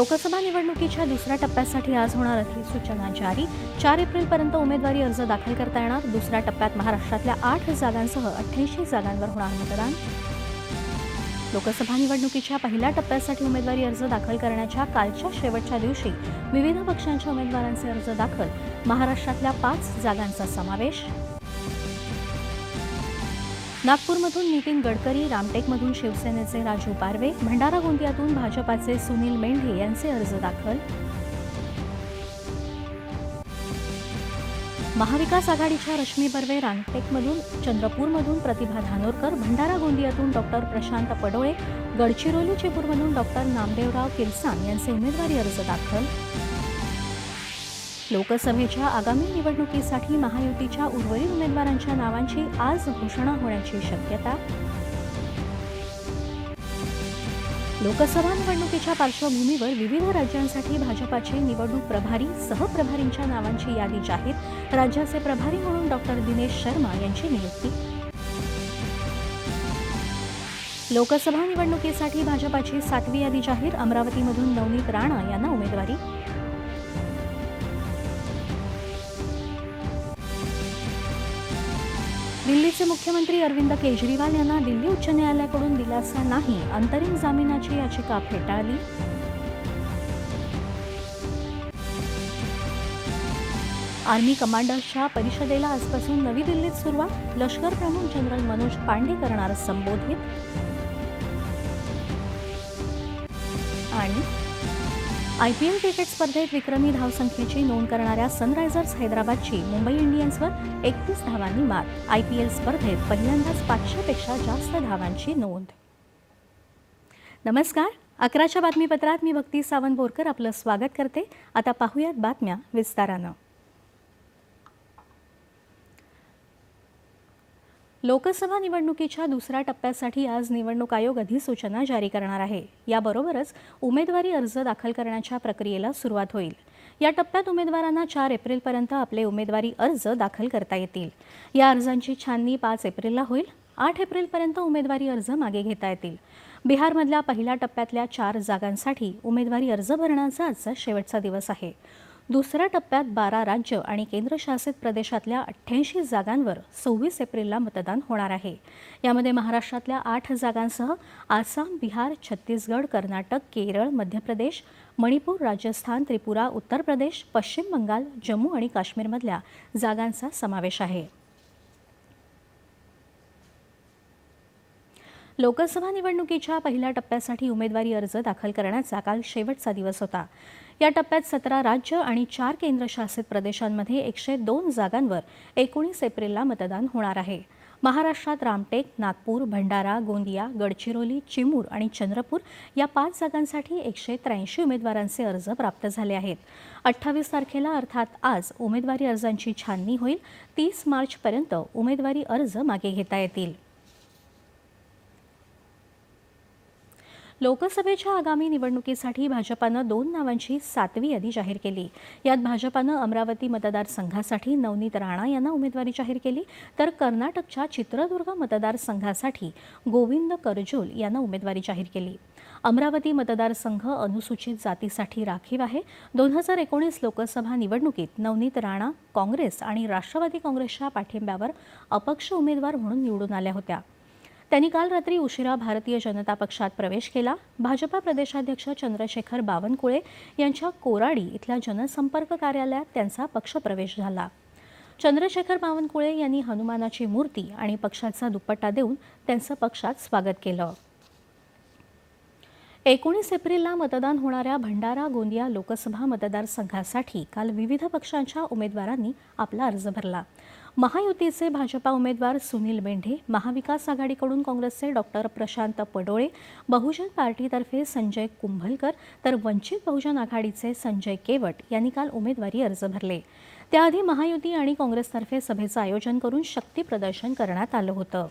लोकसभा निवडणुकीच्या दुसऱ्या टप्प्यासाठी आज होणार अधिसूचना जारी. चार एप्रिलपर्यंत उमेदवारी अर्ज दाखल करता येणार. दुसऱ्या टप्प्यात महाराष्ट्रातल्या आठ जागांसह अठ्ठ्याऐंशी जागांवर होणार मतदान. लोकसभा निवडणुकीच्या पहिल्या टप्प्यासाठी उमेदवारी अर्ज दाखल करण्याच्या कालच्या शेवटच्या दिवशी विविध पक्षांच्या उमेदवारांचे अर्ज दाखल. महाराष्ट्रातल्या पाच जागांचा समावेश. नागपूरमधून नितीन गडकरी रामटेकमधून शिवसेनेचे राजू पारवे भंडारा गोंदियातून भाजपाचे सुनील मेंढे यांचे अर्ज दाखल. महाविकास आघाडीच्या रश्मी बर्वे रामटेकमधून चंद्रपूरमधून प्रतिभा धानोरकर भंडारा गोंदियातून डॉक्टर प्रशांत पडोळे गडचिरोली चिपूरमधून डॉक्टर नामदेवराव किरसान यांचे उमेदवारी अर्ज दाखल. लोकसभेच्या आगामी निवडणुकीसाठी महायुतीच्या उर्वरित उमेदवारांच्या नावांची आज घोषणा होण्याची शक्यता. लोकसभा निवडणुकीच्या पार्श्वभूमीवर विविध राज्यांसाठी भाजपाचे निवडणूक प्रभारी सहप्रभारींच्या नावांची यादी जाहीर. राज्याचे प्रभारी म्हणून डॉक्टर दिनेश शर्मा यांची नियुक्ती. लोकसभा निवडणुकीसाठी भाजपाची सातवी यादी जाहीर. अमरावतीमधून नवनीत राणा यांना उमेदवारी. दिल्लीचे मुख्यमंत्री अरविंद केजरीवाल यांना दिल्ली उच्च न्यायालयाकडून दिलासा नाही. अंतरिम जामिनाची याचिका फेटाळली. आर्मी कमांडर्सच्या परिषदेला आजपासून नवी दिल्लीत सुरुवात. लष्कर प्रमुख जनरल मनोज पांडे करणार संबोधित. आणि आय पी एल क्रिकेट स्पर्धेत विक्रमी धावसंख्येची नोंद करणाऱ्या सनरायझर्स हैदराबादची मुंबई इंडियन्सवर एकतीस धावांनी मात. आय पी एल स्पर्धेत पहिल्यांदाच पाचशेपेक्षा जास्त धावांची नोंद. नमस्कार. अकराच्या बातमीपत्रात मी भक्ती सावंत बोरकर आपलं स्वागत करते. आता पाहूयात बातम्या विस्तारानं. लोकसभा निवडणुकीच्या दुसऱ्या टप्प्यासाठी आज निवडणूक आयोग अधिसूचना जारी करणार आहे. याबरोबरच उमेदवारी अर्ज दाखल करण्याच्या प्रक्रियेला सुरुवात होईल. या टप्प्यात उमेदवारांना चार एप्रिलपर्यंत आपले उमेदवारी अर्ज दाखल करता येतील. या अर्जांची छाननी पाच एप्रिलला होईल. आठ एप्रिलपर्यंत उमेदवारी अर्ज मागे घेता येतील. बिहारमधल्या पहिल्या टप्प्यातल्या चार जागांसाठी उमेदवारी अर्ज भरण्याचा आजचा शेवटचा दिवस आहे. दुसऱ्या टप्प्यात बारा राज्य आणि केंद्रशासित प्रदेशातल्या अठ्ठ्याऐंशी जागांवर सव्वीस एप्रिलला मतदान होणार आहे. यामध्ये महाराष्ट्रातल्या आठ जागांसह आसाम बिहार छत्तीसगड कर्नाटक केरळ मध्य प्रदेश मणिपूर राजस्थान त्रिपुरा उत्तर प्रदेश पश्चिम बंगाल जम्मू आणि काश्मीरमधल्या जागांचा समावेश आहे. लोकसभा निवडणुकीच्या पहिल्या टप्प्यासाठी उमेदवारी अर्ज दाखल करण्याचा काल शेवटचा दिवस होता. या टप्प्यात सतरा राज्य आणि चार केंद्रशासित प्रदेशांमध्ये एकशे दोन जागांवर एकोणीस एप्रिलला मतदान होणार आहे. महाराष्ट्रात रामटेक नागपूर भंडारा गोंदिया गडचिरोली चिमूर आणि चंद्रपूर या पाच जागांसाठी एकशे त्र्याऐंशी उमेदवारांचे अर्ज प्राप्त झाले आहेत. अठ्ठावीस तारखेला अर्थात आज उमेदवारी अर्जांची छाननी होईल. तीस मार्चपर्यंत उमेदवारी अर्ज मागे घेता येतील. लोकसभेच्या आगामी निवडणुकीसाठी भाजपानं दोन नावांची सातवी यादी जाहीर केली. यात भाजपानं अमरावती मतदारसंघासाठी नवनीत राणा यांना उमेदवारी जाहीर केली तर कर्नाटकच्या चित्रदुर्ग मतदारसंघासाठी गोविंद करजोल यांना उमेदवारी जाहीर केली. अमरावती मतदारसंघ अनुसूचित जातीसाठी राखीव आहे. दोन हजार एकोणीस लोकसभा निवडणुकीत नवनीत राणा काँग्रेस आणि राष्ट्रवादी काँग्रेसच्या पाठिंब्यावर अपक्ष उमेदवार म्हणून निवडून आल्या होत्या. त्यांनी काल रात्री उशिरा भारतीय जनता पक्षात प्रवेश केला. भाजपा प्रदेशाध्यक्ष चंद्रशेखर बावनकुळे यांच्या कोराडी इथल्या जनसंपर्क कार्यालयात त्यांचा पक्षप्रवेश झाला. चंद्रशेखर बावनकुळे यांनी हनुमानाची मूर्ती आणि पक्षाचा दुपट्टा देऊन त्यांचं पक्षात स्वागत केलं. एकोणीस एप्रिलला मतदान होणाऱ्या भंडारा गोंदिया लोकसभा मतदारसंघासाठी काल विविध पक्षांच्या उमेदवारांनी आपला अर्ज भरला. महायुतीचे भाजपा उमेदवार सुनील मेंढे महाविकास आघाडीकडून काँग्रेसचे डॉक्टर प्रशांत पडोळे बहुजन पार्टीतर्फे संजय कुंभलकर तर वंचित बहुजन आघाडीचे संजय केवट यांनी काल उमेदवारी अर्ज भरले. त्याआधी महायुती आणि काँग्रेसतर्फे सभेचं आयोजन करून शक्ती प्रदर्शन करण्यात आलं होतं.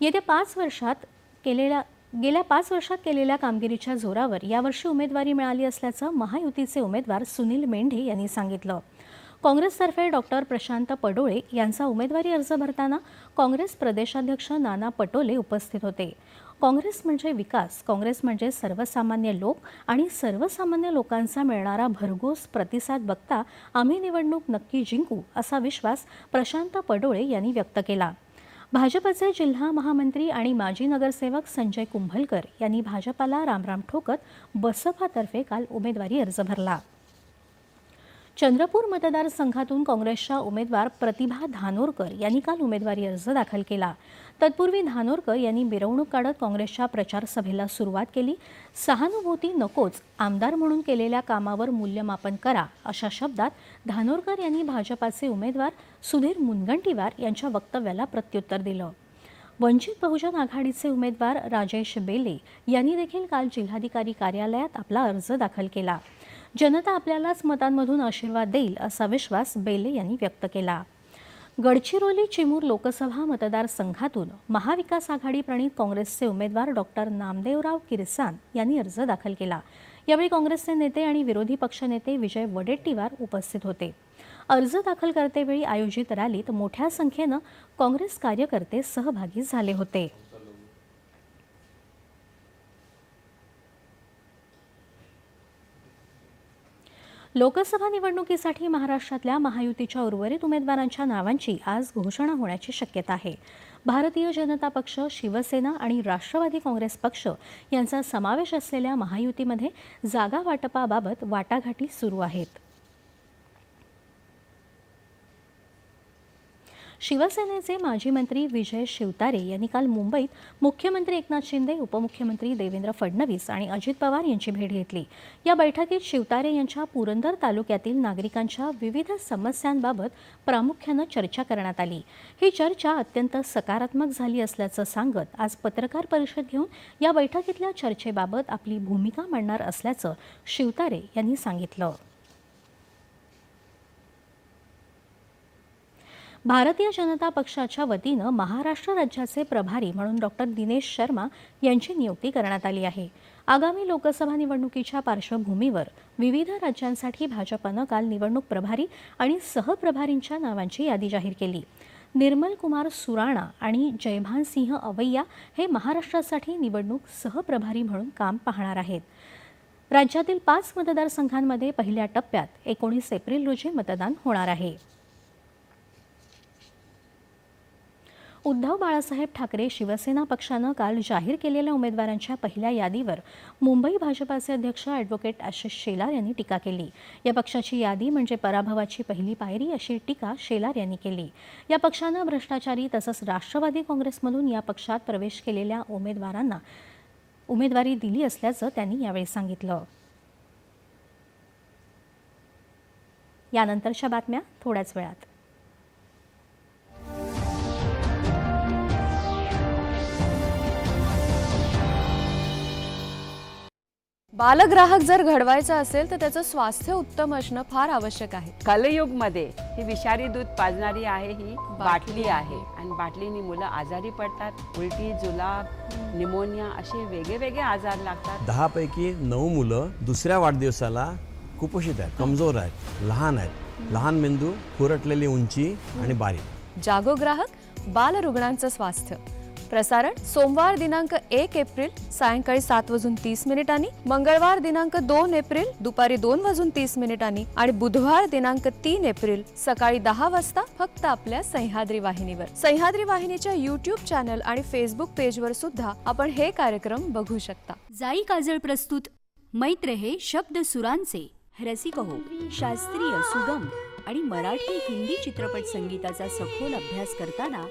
येत्या पाच वर्षात केलेल्या गेल्या पाच वर्षात केलेल्या कामगिरीच्या जोरावर यावर्षी उमेदवारी मिळाली असल्याचं महायुतीचे उमेदवार सुनील मेंढे यांनी सांगितलं. काँग्रेसतर्फे डॉक्टर प्रशांत पडोळे यांचा उमेदवारी अर्ज भरताना काँग्रेस प्रदेशाध्यक्ष नाना पटोले उपस्थित होते. काँग्रेस म्हणजे विकास काँग्रेस म्हणजे सर्वसामान्य लोक आणि सर्वसामान्य लोकांचा मिळणारा भरघोस प्रतिसाद बघता आम्ही निवडणूक नक्की जिंकू असा विश्वास प्रशांत पडोळे यांनी व्यक्त केला. भाजपचे जिल्हा महामंत्री आणि माजी नगरसेवक संजय कुंभलकर यांनी भाजपाला रामराम ठोकत बसपातर्फे काल उमेदवारी अर्ज भरला. चंद्रपूर मतदारसंघातून काँग्रेसच्या उमेदवार प्रतिभा धानोरकर यांनी काल उमेदवारी अर्ज दाखल केला. तत्पूर्वी धानोरकर यांनी मिरवणूक काढत काँग्रेसच्या प्रचारसभेला सुरुवात केली. सहानुभूती नकोच आमदार म्हणून केलेल्या कामावर मूल्यमापन करा अशा शब्दात धानोरकर यांनी भाजपाचे उमेदवार सुधीर मुनगंटीवार यांच्या वक्तव्याला प्रत्युत्तर दिलं. वंचित बहुजन आघाडीचे उमेदवार राजेश बेले यांनी देखील काल जिल्हाधिकारी कार्यालयात आपला अर्ज दाखल केला. जनता आपल्यालाच मतांमधून आशीर्वाद देईल असा विश्वास बेले यांनी व्यक्त केला. गडचिरोली चिमूर लोकसभा मतदारसंघातून महाविकास आघाडी प्रणित काँग्रेसचे उमेदवार डॉक्टर नामदेवराव किरसान यांनी अर्ज दाखल केला. यावेळी काँग्रेसचे नेते आणि विरोधी पक्षनेते विजय वडेट्टीवार उपस्थित होते. अर्ज दाखल करतेवेळी आयोजित रॅलीत मोठ्या संख्येनं काँग्रेस कार्यकर्ते सहभागी झाले होते. लोकसभा निवडणुकीसाठी महाराष्ट्रातल्या महायुतीच्या उर्वरित उमेदवारांच्या नावांची आज घोषणा होण्याची शक्यता आहे. भारतीय जनता पक्ष शिवसेना आणि राष्ट्रवादी काँग्रेस पक्ष यांचा समावेश असलेल्या महायुतीमध्ये जागा वाटपाबाबत वाटाघाटी सुरू आहेत. शिवसेनेचे माजी मंत्री विजय शिवतारे यांनी काल मुंबईत मुख्यमंत्री एकनाथ शिंदे उपमुख्यमंत्री देवेंद्र फडणवीस आणि अजित पवार यांची भेट घेतली. या बैठकीत शिवतारे यांच्या पुरंदर तालुक्यातील नागरिकांच्या विविध समस्यांबाबत प्रामुख्यानं चर्चा करण्यात आली. ही चर्चा अत्यंत सकारात्मक झाली असल्याचं सांगत आज पत्रकार परिषद घेऊन या बैठकीतल्या चर्चेबाबत आपली भूमिका मांडणार असल्याचं शिवतारे यांनी सांगितलं. भारतीय जनता पक्षाच्या वतीनं महाराष्ट्र राज्याचे प्रभारी म्हणून डॉक्टर दिनेश शर्मा यांची नियुक्ती करण्यात आली आहे. आगामी लोकसभा निवडणुकीच्या पार्श्वभूमीवर विविध राज्यांसाठी भाजपनं काल निवडणूक प्रभारी आणि सहप्रभारींच्या नावांची यादी जाहीर केली. निर्मल कुमार सुराणा आणि जयभान सिंह अवैया हे महाराष्ट्रासाठी निवडणूक सहप्रभारी म्हणून काम पाहणार आहेत. राज्यातील पाच मतदारसंघांमध्ये पहिल्या टप्प्यात एकोणीस एप्रिल रोजी मतदान होणार आहे. उद्धव बाळासाहेब ठाकरे शिवसेना पक्षानं काल जाहीर केलेल्या उमेदवारांच्या पहिल्या यादीवर मुंबई भाजपाचे अध्यक्ष ॲडव्होकेट आशिष शेलार यांनी टीका केली. या पक्षाची यादी म्हणजे पराभवाची पहिली पायरी अशी टीका शेलार यांनी केली. या पक्षानं भ्रष्टाचारी तसंच राष्ट्रवादी काँग्रेसमधून या पक्षात प्रवेश केलेल्या उमेदवारांना उमेदवारी दिली असल्याचं त्यांनी यावेळी सांगितलं. यानंतरच्या बातम्या थोड्याच वेळात. बालग्राहक जर घडवायचा असेल तर त्याचं स्वास्थ्य उत्तम असणं फार आवश्यक आहे. कलयुगमध्ये ही विषारी दूध पाजणारी आहे ही बाटली आहे. आणि बाटलीने मुलं आजारी पडतात. उलटी जुलाब निमोनिया असे वेगळे वेगळे आजार लागतात. दहापैकी नऊ मुलं दुसऱ्या वाढदिवसाला कुपोषित आहेत कमजोर आहेत लहान आहेत. लहान मेंदू खुरटलेली उंची आणि बारीक जागो ग्राहक बाल रुग्णांचं स्वास्थ्य. प्रसारण सोमवार दिनांक एक एप्रिल सायंकाळी सात वाजून तीस मिनिटांनी मंगळवार दिनांक दोन एप्रिल दुपारी दोन वाजून तीस मिनिटांनी आणि बुधवार दिनांक तीन एप्रिल सकाळी दहा वाजता फक्त आपल्या सह्याद्री वाहिनीवर. सह्याद्री वाहिनीच्या युट्यूब चॅनल आणि फेसबुक पेजवर सुद्धा आपण हे कार्यक्रम बघू शकता. जाई काजळ प्रस्तुत मैत्र हे शब्द सुरांचे रसिक हो शास्त्रीय सुगम. आणि मराठी हिंदी चित्रपट संगीताचा सखोल अभ्यास करताना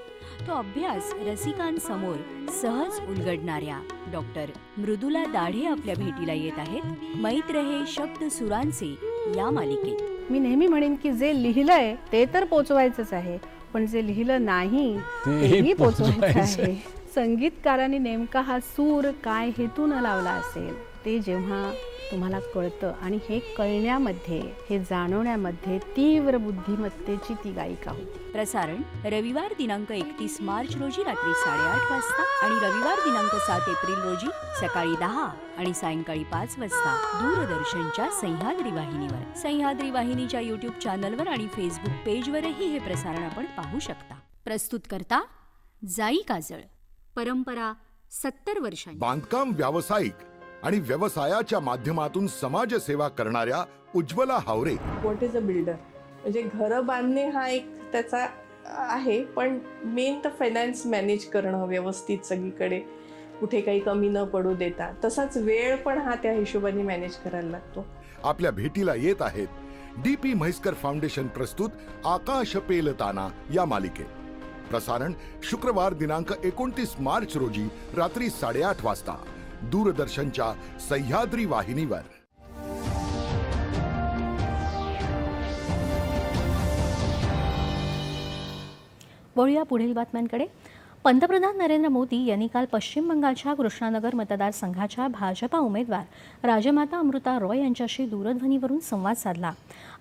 तो अभ्यास रसिकांसमोर सहज उलगडणाऱ्या डॉक्टर मृदुला दाढे आपल्या भेटीला येत आहेत. मैत्र हे शब्द सुरांचे या मालिकेत. मी नेहमी म्हणेन की जे लिहिलंय ते तर पोचवायचंच आहे पण जे लिहिलं नाही तेही पोचवायचं. आहे संगीतकाराने नेमका हा सूर काय हेतून लावला असेल? ते जेव्हा तुम्हाला कळतं आणि हे कळण्यामध्ये हे जाणवण्यामध्ये तीव्र बुद्धिमत्तेची ती गायिका होती. प्रसारण रविवार दिनांक एकतीस मार्च रोजी रात्री साडेआठ वाजता आणि रविवार दिनांक सात एप्रिल रोजी सकाळी दहा आणि सायंकाळी पाच वाजता दूरदर्शनच्या सह्याद्री वाहिनीवर. सह्याद्री वाहिनीच्या युट्यूब चॅनलवर आणि फेसबुक पेजवरही हे प्रसारण आपण पाहू शकता. प्रस्तुत करता जाई काजळ. परंपरा सत्तर वर्षांची. बांधकाम व्यावसायिक आणि व्यवसायाच्या माध्यमातून समाजसेवा करणाऱ्या Ujjwala Haware. What is a builder म्हणजे घरं बांधणे हा एक त्याचा आहे पण मेन तर फायनान्स मॅनेज करणं व्यवस्थित सगळीकडे. कुठे काही कमी न पडू देता. तसाच वेळ पण हा त्या हिशोबाने मॅनेज करायला लागतो. आपल्या भेटीला येत आहेत डी पी म्हैसकर फाउंडेशन प्रस्तुत आकाश पेलताना या मालिकेत. प्रसारण शुक्रवार दिनांक एकोणतीस मार्च रोजी रात्री साडेआठ वाजता. दूरदर्शनच्या सह्याद्री वाहिनीवर. वळूया पुढील बातम्यांकडे. पंतप्रधान नरेंद्र मोदी यांनी काल पश्चिम बंगालच्या कृष्णानगर मतदारसंघाच्या भाजपा उमेदवार राजमाता अमृता रॉय यांच्याशी दूरध्वनीवरून संवाद साधला.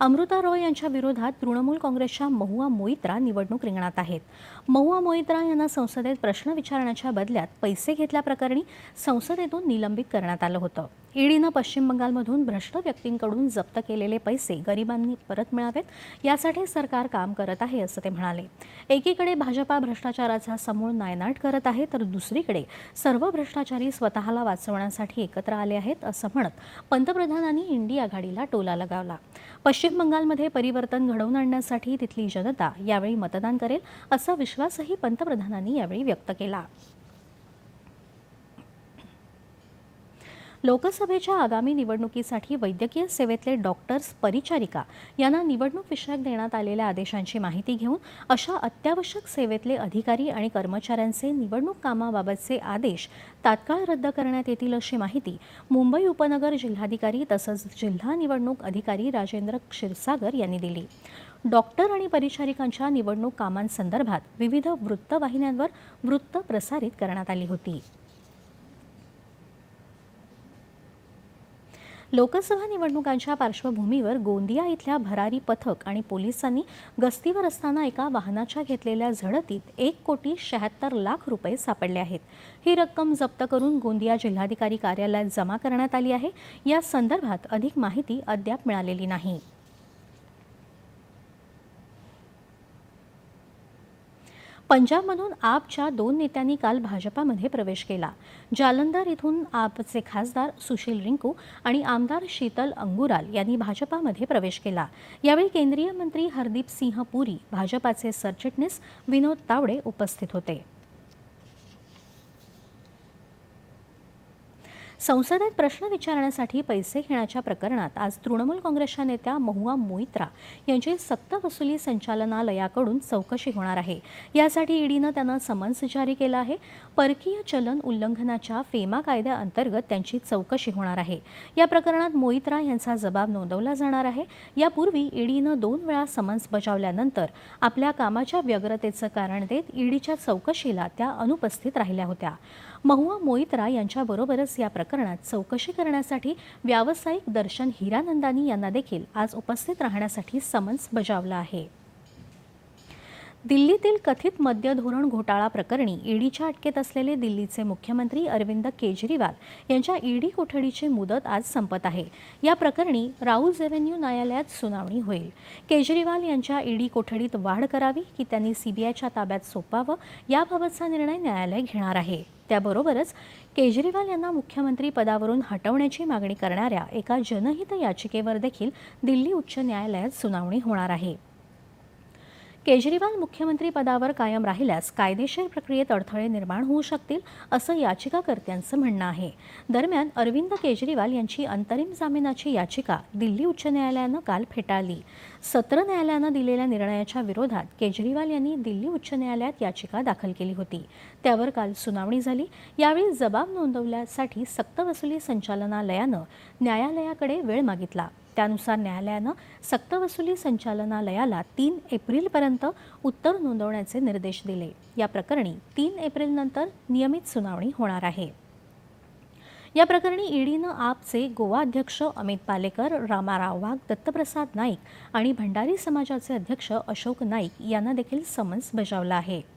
अमृता रॉय यांच्या विरोधात तृणमूल काँग्रेसच्या महुआ मोहित्रा निवडणूक रिंगणात आहेत. महुआ मोहित्रा यांना संसदेत प्रश्न विचारण्याच्या बदल्यात पैसे घेतल्याप्रकरणी संसदेतून निलंबित करण्यात आलं होतं. ईडीनं पश्चिम बंगालमधून भ्रष्ट व्यक्तींकडून जप्त केलेले पैसे गरिबांनी परत मिळावेत यासाठी सरकार काम करत आहे असं ते म्हणाले. एकीकडे भाजपा भ्रष्टाचाराचा समूळ नायनाट करत आहे तर दुसरीकडे सर्व भ्रष्टाचारी स्वतःला वाचवण्यासाठी एकत्र आले आहेत असं म्हणत पंतप्रधानांनी इंडी आघाडीला टोला लगावला. पश्चिम बंगालमध्ये परिवर्तन घडवून आणण्यासाठी तिथली जनता यावेळी मतदान करेल असा विश्वासही पंतप्रधानांनी यावेळी व्यक्त केला. लोकसभेच्या आगामी निवडणुकीसाठी वैद्यकीय सेवेतले डॉक्टर्स परिचारिका यांना निवडणूक विषयक देण्यात आलेल्या आदेशांची माहिती घेऊन अशा अत्यावश्यक सेवेतले अधिकारी आणि कर्मचाऱ्यांचे निवडणूक कामाबाबतचे आदेश तात्काळ रद्द करण्यात येतील अशी माहिती मुंबई उपनगर जिल्हाधिकारी तसंच जिल्हा निवडणूक अधिकारी राजेंद्र क्षीरसागर यांनी दिली. डॉक्टर आणि परिचारिकांच्या निवडणूक कामांसंदर्भात विविध वृत्तवाहिन्यांवर वृत्त प्रसारित करण्यात आली होती. लोकसभा निवडणुकांच्या पार्श्वभूमीवर गोंदिया इथल्या भरारी पथक आणि पोलिसांनी गस्तीवर असताना एका वाहनाच्या घेतलेल्या झडतीत एक कोटी शहात्तर लाख रुपये सापडले आहेत. ही रक्कम जप्त करून गोंदिया जिल्हाधिकारी कार्यालयात जमा करण्यात आली आहे. या संदर्भात अधिक माहिती अद्याप मिळालेली नाही. पंजाबमधून आपच्या दोन नेत्यांनी काल भाजपामध्ये प्रवेश केला. जालंधर इथून आपचे खासदार सुशील रिंकू आणि आमदार शीतल अंगुराल यांनी भाजपामध्ये प्रवेश केला. यावेळी केंद्रीय मंत्री हरदीप सिंह पुरी भाजपाचे सरचिटणीस विनोद तावडे उपस्थित होते. संसदेत प्रश्न विचारण्यासाठी पैसे घेण्याच्या प्रकरणात आज तृणमूल काँग्रेसच्या नेत्या महुआ मोईत्रा यांची सक्तवसुली संचालनालयाकडून चौकशी होणार आहे. यासाठी ईडीनं त्यांना समन्स जारी केलं आहे. परकीय चलन उल्लंघनाच्या फेमा कायद्याअंतर्गत त्यांची चौकशी होणार आहे. या प्रकरणात मोहित्रा यांचा जबाब नोंदवला जाणार आहे. यापूर्वी ईडीनं दोन वेळा समन्स बजावल्यानंतर आपल्या कामाच्या व्यग्रतेचं कारण देत ईडीच्या चौकशीला त्या अनुपस्थित राहिल्या होत्या. महुआ मोईत्रा यांच्याबरोबरच या प्रकरणात चौकशी करण्यासाठी व्यावसायिक दर्शन हिरानंदानी यांना देखील आज उपस्थित राहण्यासाठी समन्स बजावलं आहे. दिल्लीतील कथित मद्य धोरण घोटाळा प्रकरणी ईडीच्या अटकेत असलेले दिल्लीचे मुख्यमंत्री अरविंद केजरीवाल यांच्या ईडी कोठडीची मुदत आज संपत आहे. या प्रकरणी राऊज रेव्हेन्यू न्यायालयात सुनावणी होईल. केजरीवाल यांच्या ईडी कोठडीत वाढ करावी की त्यांनी सीबीआयच्या ताब्यात सोपावं याबाबतचा निर्णय न्यायालय घेणार आहे. त्याबरोबरच केजरीवाल यांना मुख्यमंत्री पदावरून हटवण्याची मागणी करणाऱ्या एका जनहित याचिकेवर देखील दिल्ली उच्च न्यायालयात सुनावणी होणार आहे. केजरीवाल मुख्यमंत्री पदावर कायम राहिल्यास कायदेशीर प्रक्रियेत अडथळे निर्माण होऊ शकतील असं याचिकाकर्त्यांचं म्हणणं आहे. दरम्यान अरविंद केजरीवाल यांची अंतरिम जामिनाची याचिका दिल्ली उच्च न्यायालयानं काल फेटाळली. सत्र न्यायालयानं दिलेल्या निर्णयाच्या विरोधात केजरीवाल यांनी दिल्ली उच्च न्यायालयात याचिका दाखल केली होती. त्यावर काल सुनावणी झाली. यावेळी जबाब नोंदवल्यासाठी सक्तवसुली संचालनालयानं न्यायालयाकडे वेळ मागितला. त्यानुसार न्यायालयानं सक्तवसुली संचालनालयाला तीन एप्रिलपर्यंत उत्तर नोंदवण्याचे निर्देश दिले. या प्रकरणी तीन एप्रिलनंतर नियमित सुनावणी होणार आहे. या प्रकरणी ईडीनं आपचे गोवा अध्यक्ष अमित पालेकर रामाराव वाघ दत्तप्रसाद नाईक आणि भंडारी समाजाचे अध्यक्ष अशोक नाईक यांना देखील समन्स बजावलं आहे.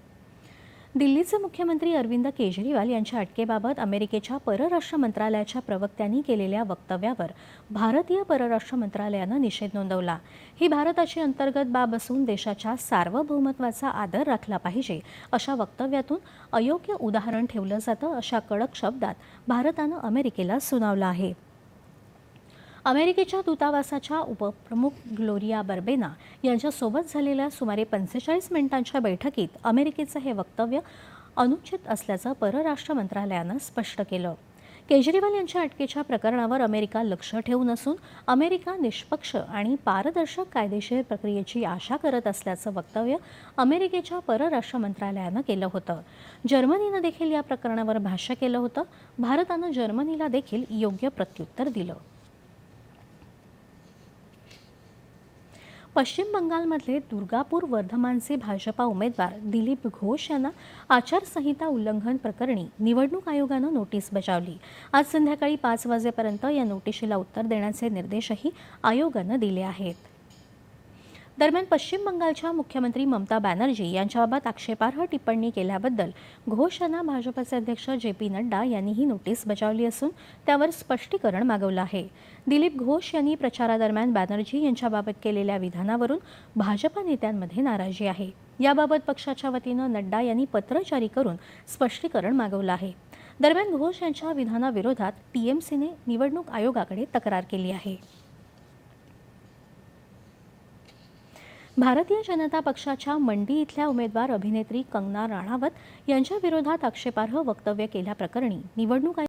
दिल्लीचे मुख्यमंत्री अरविंद केजरीवाल यांच्या अटकेबाबत अमेरिकेच्या परराष्ट्र मंत्रालयाच्या प्रवक्त्यांनी केलेल्या वक्तव्यावर भारतीय परराष्ट्र मंत्रालयानं निषेध नोंदवला. ही भारताची अंतर्गत बाब असून देशाच्या सार्वभौमत्वाचा आदर राखला पाहिजे अशा वक्तव्यातून अयोग्य उदाहरण ठेवलं जातं अशा कडक शब्दात भारतानं अमेरिकेला सुनावलं आहे. अमेरिकेच्या दूतावासाच्या उपप्रमुख ग्लोरिया बर्बेना यांच्यासोबत झालेल्या सुमारे पंचेचाळीस मिनिटांच्या बैठकीत अमेरिकेचं हे वक्तव्य अनुचित असल्याचं परराष्ट्र मंत्रालयानं स्पष्ट केलं. केजरीवाल यांच्या अटकेच्या प्रकरणावर अमेरिका लक्ष ठेवून असून अमेरिका निष्पक्ष आणि पारदर्शक कायदेशीर प्रक्रियेची आशा करत असल्याचं वक्तव्य अमेरिकेच्या परराष्ट्र मंत्रालयानं केलं होतं. जर्मनीनं देखील या प्रकरणावर भाष्य केलं होतं. भारतानं जर्मनीला देखील योग्य प्रत्युत्तर दिलं. पश्चिम बंगालमधले दुर्गापूर वर्धमानचे भाजपा उमेदवार दिलीप घोष यांना आचारसंहिता उल्लंघन प्रकरणी निवडणूक आयोगानं नोटीस बजावली. आज संध्याकाळी पाच वाजेपर्यंत या नोटिशीला उत्तर देण्याचे निर्देशही आयोगानं दिले आहेत. दरम्यान पश्चिम बंगालच्या मुख्यमंत्री ममता बॅनर्जी यांच्याबाबत आक्षेपार्ह टिप्पणी केल्याबद्दल घोष यांना भाजपचे अध्यक्ष जे पी नड्डा यांनी ही नोटीस बजावली असून त्यावर स्पष्टीकरण मागवलं आहे. दिलीप घोष यांनी प्रचारादरम्यान बॅनर्जी यांच्याबाबत केलेल्या विधानावरून भाजपा नेत्यांमध्ये नाराजी आहे. याबाबत पक्षाच्या वतीनं नड्डा यांनी पत्र जारी करून स्पष्टीकरण मागवलं आहे. दरम्यान घोष यांच्या विधानाविरोधात टीएमसीने निवडणूक आयोगाकडे तक्रार केली आहे. भारतीय जनता पक्षाच्या मंडी इथल्या उमेदवार अभिनेत्री कंगना राणावत यांच्या विरोधात आक्षेपार्ह वक्तव्य केल्याप्रकरणी निवडणूक